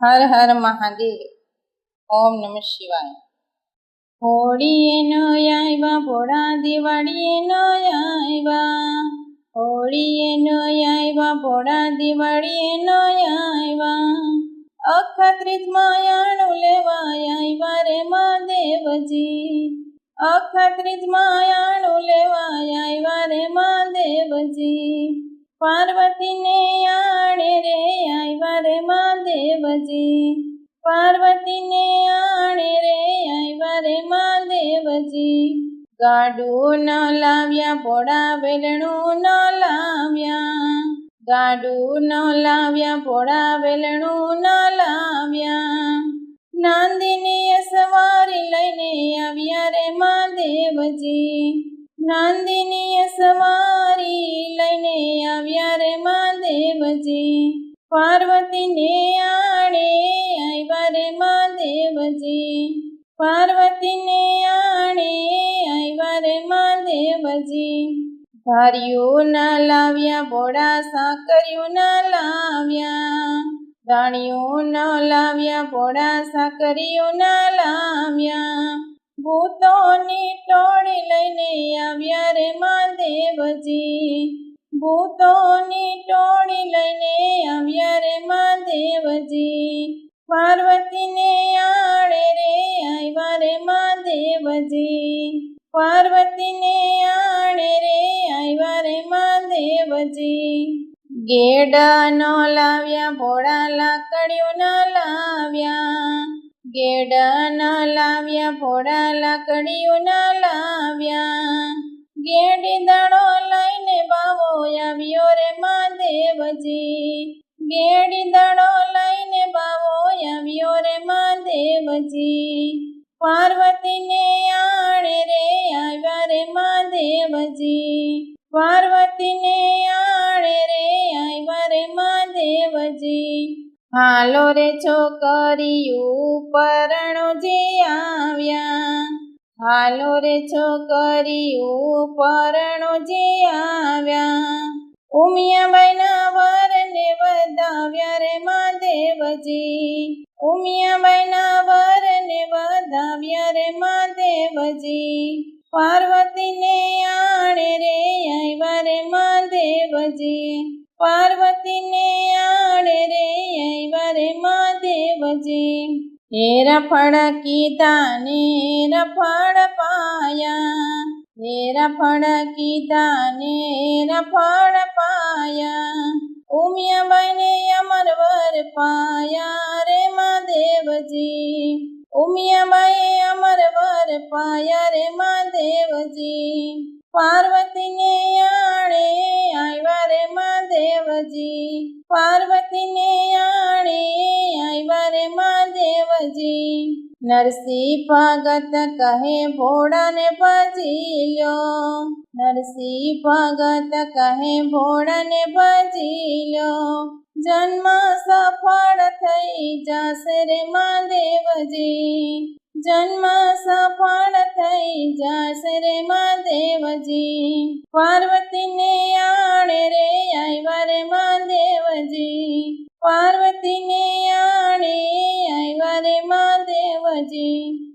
હર હર મહાદેવ. ઓમ નમ શિવાય. હોળીએ નો આવ્યા, ભોળા દિવાળીએ નો આવ્યા. હોળીએ નો આવ્યા, ભોળા દિવાળીએ નો આવ્યા. અખત્રિત માયાણું લેવા આવ્યા રે મહાદેવજી અખત્રિત માયાણું લેવા આવ્યા રે મહાદેવજી પાર્વતીને આણે મહાદેવજી પાર્વતીને આણે રે આવ્યા રે મહાદેવજી ગાડું ન લાવ્યા, ભોળા વેલણું ન લાવ્યા. ગાડું ન લાવ્યા, ભોળા વેલણું ન લાવ્યા. નાંદીની સવારી લઈને આવ્યા રે મહાદેવજી નાંદીની સવારી લઈને આવ્યા રે મહાદેવજી પાર્વતીને આણે આવ્યા રે મહાદેવજી પાર્વતીને આણે આવ્યા રે મહાદેવજી ધાર્યું ના લાવ્યા, ભોળા સાકર્યું ના લાવ્યા. દાણિયું ન લાવ્યા, ભોળા સાકરિયું ના લાવ્યા. ભૂતોની ટોળી લઈને આવ્યા રે મહાદેવજી ભૂતોની ટોળી લઈને આવ્યા રે મહાદેવજી પાર્વતીને આડે રે આવ્યા રે મહાદેવજી પાર્વતીને આડે રે આવ્યા રે મહાદેવજી ગેડ નો લાવ્યા, ભોળા લાકડીઓ ન લાવ્યા. ગેડ ન લાવ્યા, ભોળા લાકડીઓ ન લાવ્યા. ગેડી દાડો લઈને મહાદેવજી પાર્વતીને આણે રે આવ્યા રે મહાદેવજી પાર્વતીને આણે રે આવ્યા રે મહાદેવજી હાલો રે છોકરીયું, પરણો જે આવ્યા. હાલો રે છોકરીયું, પરણો જે આવ્યા. ઉમિયાબાઈના મહાદેવજી ઉમિયાબાઈના વરને વધાવ્યા રે મહાદેવજી પાર્વતીને આણે રે આવ્યા રે મહાદેવજી પાર્વતીને આણે રે આવ્યા રે મહાદેવજી હે રફળ કીધા ને રફળ પાયા. હે રફળ કીધા ને રફળ પાયા. ઉમિયાબાઈને અમર વર પાયા રે મહાદેવજી ઉમિયાબાઈ અમર વર પાયા રે મહાદેવજી પાર્વતીને આણે આવ્યા રે મહાદેવજી પાર્વતીને નરસિંહ ભગત કહે, ભોળાને ભજી લ્યો નરસિંહ ભગત કહે, ભોળાને ભજી લ્યો જન્મ સફળ થઈ જશે રે દેવજી. જન્મ સફળ થઈ જશે રે દેવજી. પાર્વતીને આણે રે આવ્યા રે દેવજી. પાર્વતીને આણે 现金